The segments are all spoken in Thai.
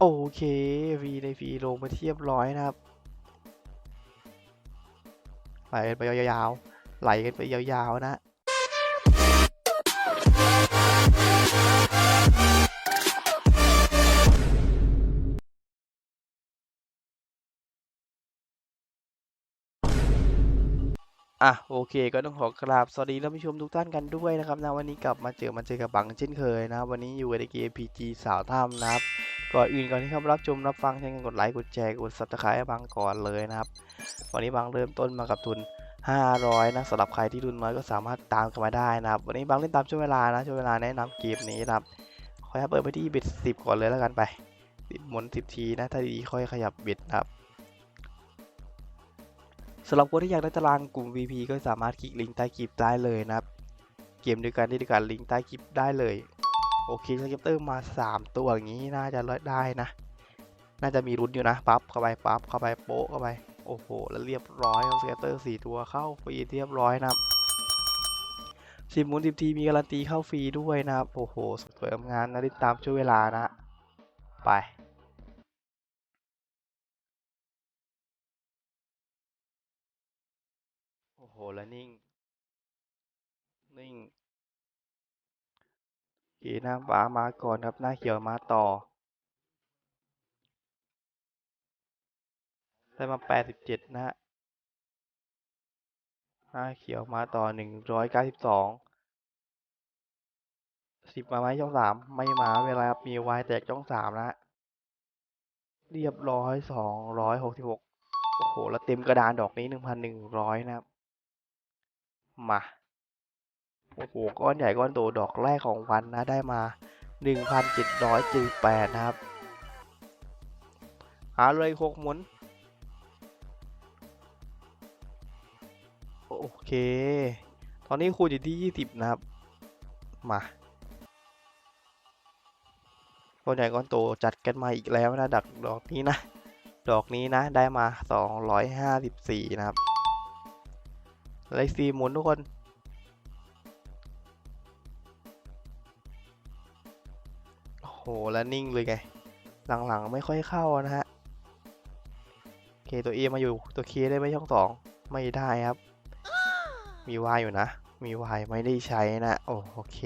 โอเควีในฟีลงมาเทียบร้อยนะครับ ไหลกันไปยาวๆ ไหลกันไปยาวๆนะอะโอเคก็ต้องขอกราบสวัสดีท่านผู้ชมทุกท่านกันด้วยนะครับนะวันนี้กลับมาเจอมาเจอกับบังเช่นเคยนะครับวันนี้อยู่ในเกม PG สาวถ้ำนะครับ ก่อนอื่นก่อนที่เข้ารับชมรับฟังเช่นกันกดไลค์กดแชร์กด subscribe ให้บังก่อนเลยนะครับ วันนี้บังเริ่มต้นมากับทุน 500 นะสำหรับใครที่ทุนน้อยก็สามารถตามกันมาได้นะครับ วันนี้บังเล่นตามช่วงเวลานะช่วงเวลาแนะนำเกมนี้นะครับขอให้เปิดไปที่บิด10ก่อนเลยแล้วกันไปหมุน10ทีนะถ้าดีค่อยขยับบิดนะครับสำหรับคนที่อยากได้ตารางกลุ่ม VP ก็สามารถคลิกลิงก์ใต้คลิปได้เลยนะครับ เกมด้วยกันที่ด้วยกันลิงก์ใต้คลิปได้เลย โอเคสเก็ตเตอร์มา 3 ตัวอย่างนี้น่าจะได้นะ น่าจะมีรุ้นอยู่นะ ปั๊บเข้าไปปั๊บเข้าไปโป๊ะเข้าไป โอ้โห แล้วเรียบร้อยสเก็ตเตอร์4ตัวเข้าฟรีเรียบร้อยนะสิบหมุนสิบทีมีการันตีเข้าฟรีด้วยนะครับ โอ้โหสวยงามนะติดตามช่วงเวลานะ ไปโอ้โหแล้วนิ่ง นิ่ง โอเคหน้าฟ้ามาก่อนครับหน้าเขียวมาต่อ ได้มา 87 นะฮะหน้าเขียวมาต่อ 192 10มาไหมช่อง3ไม่มาเวลาครับมีวายแตกช่อง3นะฮะเรียบร้อย266โอ้โห แล้วเต็มกระดานดอกนี้1,100นะครับ มา โอ้โห ก้อนใหญ่ก้อนโตดอกแรกของวันนะ ได้มา 1,778นะครับ หาเลยหกหมุน โอเค ตอนนี้คูณอยู่ที่ 20 นะครับ มาก้อนใหญ่ก้อนโตจัดกันมาอีกแล้วนะดักดอกนี้นะ ดอกนี้นะได้มา 254 นะครับ เลขสี่หมุนทุกคน แล้วนิ่งเลยไง หลังๆไม่ค่อยเข้านะฮะโอเคตัว A มาอยู่ตัว K ได้ไหมช่องสองไม่ได้ครับ มี Y อยู่นะ มี Y ไม่ได้ใช้นะโอโอเค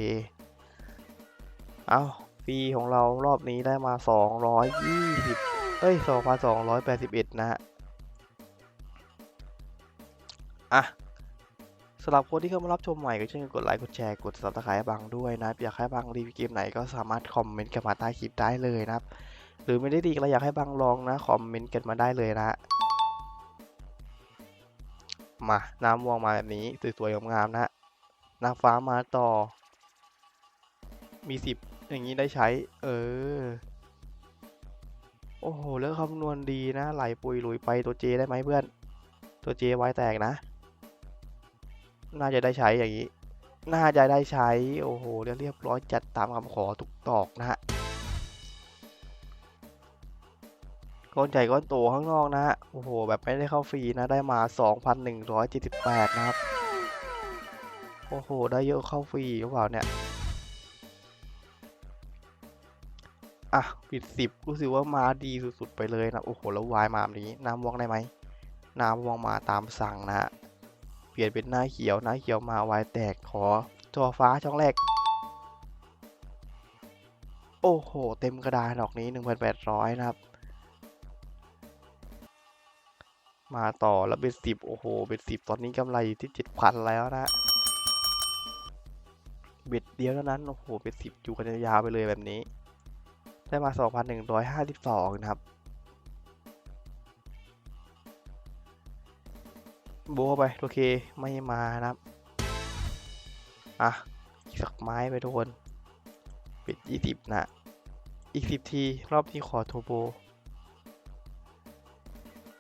เอาฟรีของเรารอบนี้ได้มา 220 เอ้ย 2,281 นะฮะ อะ สำหรับคนที่เข้ามารับชมใหม่ก็ช่วยกันกดไลค์กดแชร์กด subscribe ให้บังด้วยนะครับอยากให้บังรีวิวเกมไหนก็สามารถคอมเมนต์กันมาใต้คลิปได้เลยนะครับ หรือไม่ได้ดีก็อยากให้บังลองนะคอมเมนต์กันมาได้เลยนะมาน้ำม่วงมาแบบนี้สวยๆงามๆนะน้ำฟ้ามาต่อ มีสิบอย่างนี้ได้ใช้ เออ โอ้โห แล้วคำนวณดีนะ ไหลปุยหลุยไปตัวเจได้ไหมเพื่อน ตัวเจไว้แตกนะ น่าจะได้ใช้อย่างนี้ น่าจะได้ใช้ โอ้โห เรียบร้อยจัดตามคำขอทุกตอกนะฮะ ก้อนใหญ่ก้อนโตข้างนอกนะฮะ โอ้โห แบบไม่ได้เข้าฟรีนะ ได้มา 2,178 นะครับ โอ้โห ได้เยอะเข้าฟรีหรือเปล่าเนี่ยอะปิดสิบรู้สึกว่ามาดีสุดๆไปเลยนะ โอ้โห แล้ววายมาแบบนี้ น้ำม่วงได้ไหม น้ำม่วงมาตามสั่งนะฮะ เปลี่ยนเป็นหน้าเขียวหน้าเขียวมาวายแตกขอจอฟ้าช่องแรก โอ้โห เต็มกระดานดอกนี้ 1,800 นะครับ มาต่อแล้วเป็นสิบโอ้โห เป็นสิบตอนนี้กำไรอยู่ที่เจ็ดพันแล้วนะเบ็ดเดียวเท่านั้น โอ้โห เป็นสิบอยู่กันยาวไปเลยแบบนี้ ได้มาสองพันหนึ่งร้อยห้าสิบสองนะครับ โบะไปโอเคไม่มานะครับ อะอีกสักไม้ไปทุกคน ปิดยี่สิบนะอีกสิบทีรอบนี้ขอโทโบ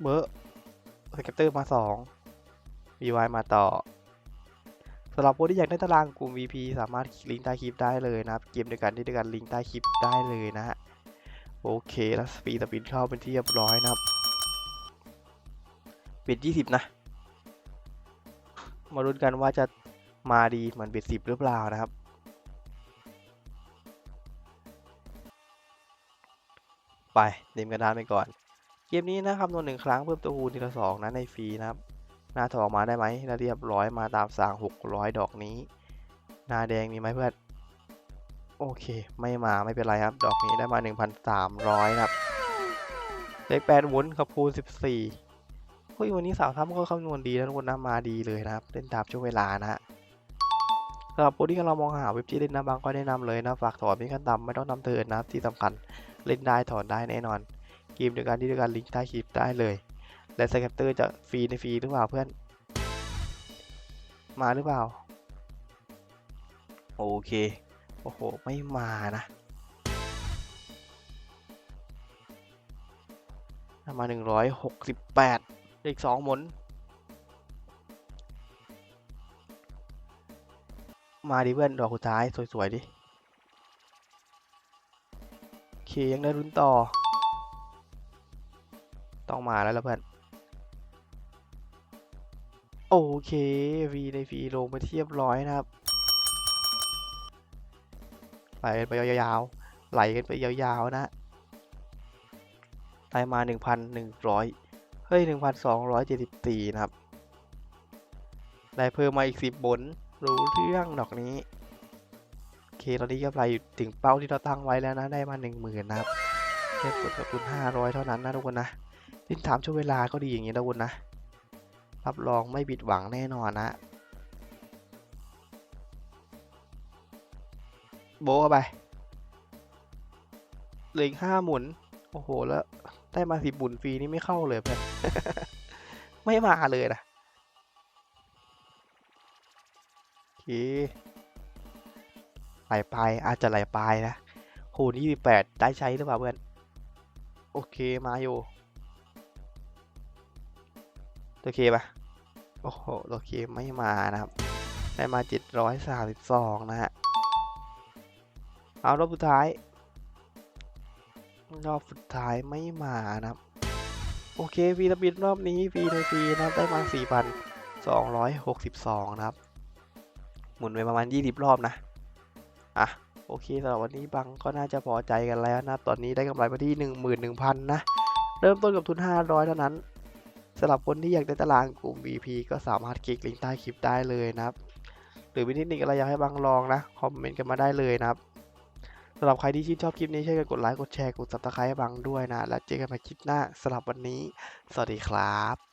เบอร์สเก็ตเตอร์มา2 VY มาต่อสำหรับคนที่อยากได้ตารางกลุ่ม VP สามารถคลิกลิงก์ใต้คลิปได้เลยนะครับ เกมเดียวกันที่เดียวกันลิงก์ใต้คลิปได้เลยนะฮะ โอเค แล้วสปีดสปินเข้าเป็นที่เรียบร้อยนะครับ ปิด 20 นะ มาลุ้นกันว่าจะมาดีเหมือนเบ็ด10หรือเปล่านะครับ ไปเต็มกระดานไปก่อน เกมนี้นะคำนวณหนึ่งครั้งเพิ่มตัวคูณทีละสองนะในฟรีนะครับ หน้าทองมาได้ไหมแล้วเรียบร้อยมาตามสั่งหกร้อยดอกนี้ หน้าแดงมีไหมเพื่อนโอเค ไม่มาไม่เป็นไรครับ ดอกนี้ได้มาหนึ่งพันสามร้อยครับเลขแปดวุ้นกับคูณสิบสี่ เฮ้ยวันนี้สาวทัพก็คำนวณดีนะทุกคนนะมาดีเลยนะครับเล่นตามช่วงเวลานะฮะสำหรับคนที่กำลังมองหาเว็บที่เล่นนะบางก็แนะนำเลยนะฝากถอนไม่ขั้นต่ำไม่ต้องนำเทินนะครับที่สำคัญเล่นได้ถอนได้แน่นอนเกมเดียวกันที่เดียวกันลิงก์ใต้คลิปได้เลย และสแกตเตอร์จะฟรีในฟรีหรือเปล่าเพื่อน มาหรือเปล่า โอเค โอ้โห ไม่มานะมาหนึ่งร้ อยหกสองหมุน มาดิเพื่อนดอกสุดท้ายสวย ๆ ดิโอเคยังได้รุนต่อ ต้องมาแล้วละเพื่อน โอเค วีในฟีลงไปเทียบร้อยนะครับ ไหลกันไปยาวๆ ไหลกันไปยาวๆนะได้มา1,100 เฮ้ย 1,274 นะครับ ได้เพิ่มมาอีก 10 บน รู้เรื่องดอกนี้ โอเค ตอนนี้กำไรอยู่ถึงเป้าที่เราตั้งไว้แล้วนะ ได้มา 10,000 นะครับเทียบกับทุน500 เท่านั้นนะทุกคนนะทิ้ถามช่วงเวลาก็ดีอย่างนี้นะทุกคนนะ รับรองไม่ผิดหวังแน่นอนนะ โบะเข้าไปเหลืออีกห้าหมุน โอ้โห แล้วได้มาสิบหมุนฟรีนี่ไม่เข้าเลยเพื่อนไม่มาเลยนะโอเคไหลไปอาจจะไหลไปนะคูณยี่สิบแปดได้ใช้หรือเปล่าเพื่อน โอเคมาอยู่โอเคปะโอ้โหโอเคไม่มานะครับ ได้มาเจ็ดร้อยสามสิบสองนะฮะ เอารอบสุดท้าย รอบสุดท้ายไม่มานะครับ โอเคฟีระบิดรอบนี้ฟีในฟีนะครับได้มา 4,262 นะครับ หมุนไปประมาณ 20 รอบนะ อะ โอเคสำหรับวันนี้บังก็น่าจะพอใจกันแล้วนะตอนนี้ได้กำไรมาที่ 11,000 นะ เริ่มต้นกับทุน 500 เท่านั้นสำหรับคนที่อยากได้ตารางกลุ่ม VP ก็สามารถคลิกลิงก์ใต้คลิปได้เลยนะครับ หรือมีเทคนิคอะไรอยากให้บังลองนะ คอมเมนต์กันมาได้เลยนะครับ สำหรับใครที่ชื่นชอบคลิปนี้ช่วยกันกดไลค์กดแชร์กด subscribe ให้บังด้วยนะ แล้วเจอกันใหม่คลิปหน้าสำหรับวันนี้ สวัสดีครับ